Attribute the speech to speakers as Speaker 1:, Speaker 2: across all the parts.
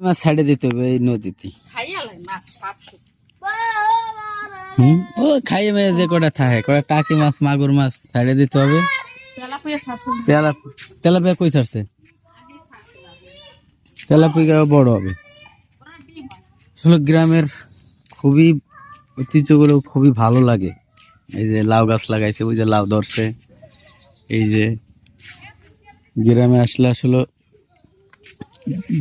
Speaker 1: মাছ ছেড়ে দিতে হবে এই নদীতে। ও খাইয়ে মেয়ে যে কটা থাকে কটা টাকি মাছ মাগুর মাছ ছেড়ে দিতে হবে।
Speaker 2: তেলাপিয়া
Speaker 1: কই ছাড়ছে? তেলাপিয়া বড় হবে। আসলে গ্রামের খুবই ঐতিহ্যগুলো খুবই ভালো লাগে। এই যে লাউ গাছ লাগাইছে ওই যে লাউ ধরছে। এই যে গ্রামে আসলে আসলে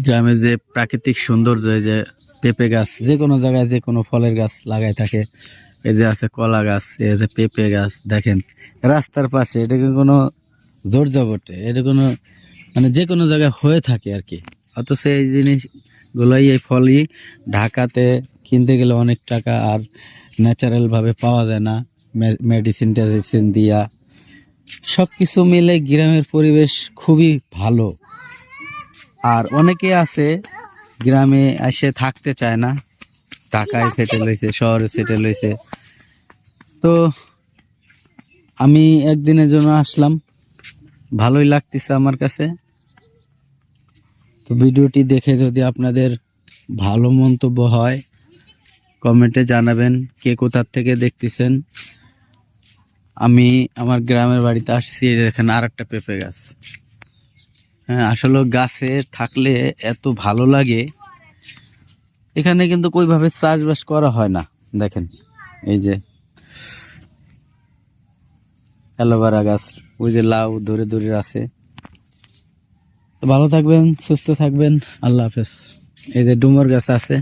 Speaker 1: গ্রামে যে প্রাকৃতিক সৌন্দর্য যে পেঁপে গাছ, যে কোনো জায়গায় যে কোনো ফলের গাছ লাগাই থাকে, এই যে আছে কলা গাছ, এই যে পেঁপে গাছ, দেখেন রাস্তার পাশে এটাকে কোনো জোর জবটে এটা কোনো মানে যে কোনো জায়গায় হয়ে থাকে আর কি। অথচ এই জিনিসগুলোই, এই ফলই ঢাকাতে কিনতে গেলে অনেক টাকা আর ন্যাচারালভাবে পাওয়া যায় না। মেডিসিন টেডিসিন দিয়া। সব কিছু মিলে গ্রামের পরিবেশ খুবই ভালো। আর অনেকে আছে গ্রামে এসে থাকতে চায় না। ঢাকায় সেটেল হয়েছে, শহরে সেটেল হয়েছে। তো আমি একদিনের জন্য আসলাম। ভালোই লাগতেছে আমার কাছে। তো ভিডিওটি দেখে যদি আপনাদের ভালো মন্তব্য হয়, কমেন্টে জানাবেন কে কোথার থেকে দেখতেছেন। আমি আমার গ্রামের বাড়িতে আসছি দেখেন আর একটা পেঁপে গাছ। আসলে গাছে থাকলে এত ভালো লাগে। এখানে কিন্তু ওইভাবে চাষবাস করা হয় না, দেখেন। এই যে অ্যালোভেরা গাছ, ওই যে লাউ ধরে ধরে আছে। ভালো থাকবেন, সুস্থ থাকবেন, আল্লাহ হাফেজ। এই যে ডুমুর গাছ আছে।